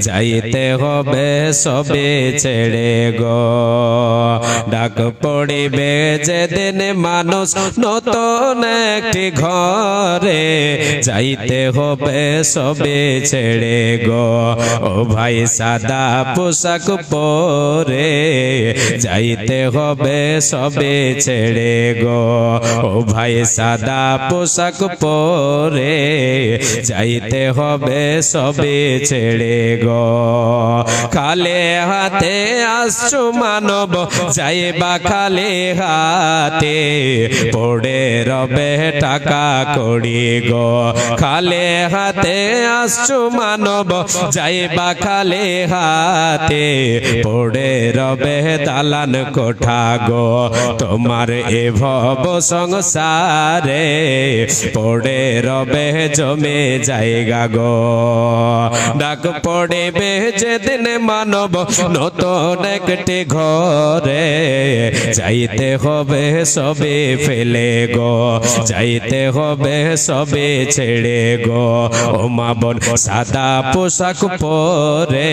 যাইতে হবে সবে ছেড়ে গো। ডাক পড়িবে যেদিন মানুষ নতুন একটি ঘরে। যাইতে হবে সবে ছেড়ে গো। ও ভাই সাদা পোশাক পরে। যাইতে হবে সবে ছেড়ে গো। ও ভাই সাদা পোশাক পরে। যাইতে হবে সবে ছেড়ে গো। খালে হাতে আসছো মানব যাইবা খালে হাতে। পড়ে রবে টাকা কড়ি গো। খালে হাতে আসছো মানব যাইবা খালে হাতে। পড়ে রবে দালান কোঠা গো। তোমার এ ভব সংসারে পড়ে রবে জমে জায়গা গো। ডাক পড়িবে যেদিন মানব নতুন একটি ঘরে। যাইতে হবে সবে ফেলে গো, যাইতে হবে সবে ছেড়ে গো। ও মা বোন, সাদা পোশাক পরে,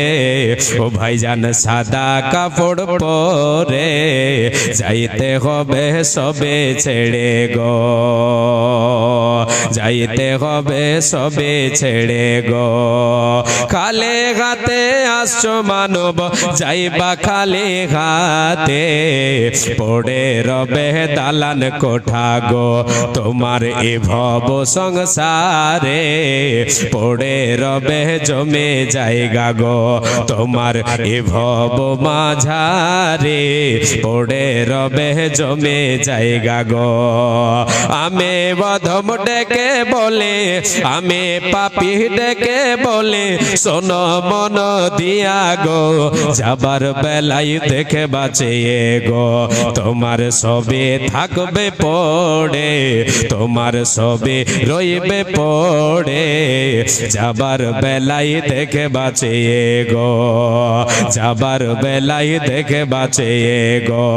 ও ভাইজান সাদা কাপড় পরে, যাইতে হবে সবে ছেড়ে গো। যাইতে হবে সবে ছেড়ে গো। খালে হাতে আসছো মানব, যাইবা খালে হাতে। পড়ে রবে দালান কোঠা গো, তোমার এ ভব সংসারে। পড়ে রবে জমে জায়গা গো, তোমার এ ভব মাঝারে। পড়ে রবে জমে জায়গা গো। আমি বধম ডেকে বলে, আমি পাপি ডেকে বলে শোনো, মন দিয়া গো, যাবার বেলাই দেখে বাঁচে গো। তোমার সবে থাকবে পড়ে, তোমার সবে রইবে পড়ে। যাবার বেলাই দেখে বাঁচে গো, যাবার বেলাই দেখে বাঁচে গো।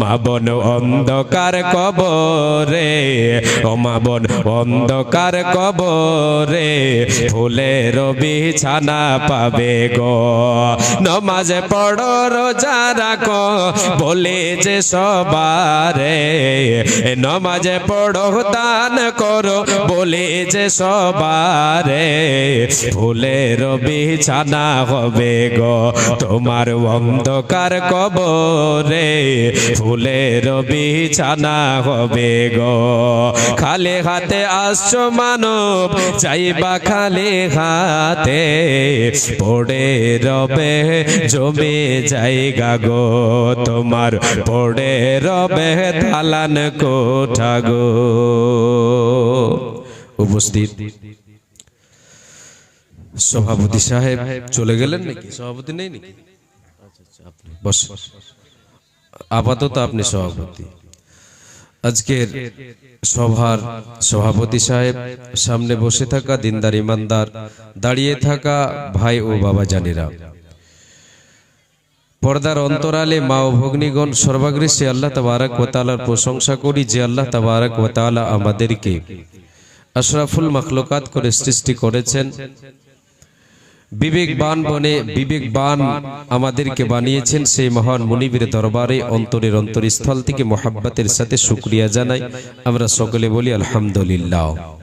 মা বোন অন্ধকার কবরে, ও মা বোন অন্ধকার কবরে, ফুলের বিছানা পাবে গো। নমাজে পড়ো, রোজা রাখো, বলে যে সবারে। নমাজে পড়ো, দান করো, বলে যে সবারে। ফুলের বিছানা হবে গো, তোমার অন্ধকার কবরে। ফুলের বিছানা হবে গো। খালে হাতে আসছো মানব চাইবা খালে হাতে পড়ে রবে জমে জায়গা গো তোমার পড়ে রবে দালান কোঠা গো। উপস্থিত। সভাপতি সাহেব চলে গেলেন নাকি? সভাপতি নেই নাকি? আচ্ছা, আচ্ছা, আপাতত আপনি সভাপতি। আজকের সভার সভাপতি সাহেব, সামনে বসে থাকা দিনদার ইমানদার, দাঁড়িয়ে থাকা ভাই ও বাবা জানিরা। পর্দার অন্তরালে মা ও ভগ্নিগণ সর্বাগ্রে সে আল্লাহ তাবারাক ও তাআলার প্রশংসা করি যে আল্লাহ তাবারাক ও তাআলা আমাদেরকে আশরাফুল মাখলুকাত করে সৃষ্টি করেছেন। বিবেকবান বনে বিবেকবান আমাদেরকে বানিয়েছেন সেই মহান মুনিবের দরবারে অন্তরের অন্তরস্থল থেকে মোহাব্বতের সাথে শুক্রিয়া জানাই। আমরা সকলে বলি আলহামদুলিল্লাহ।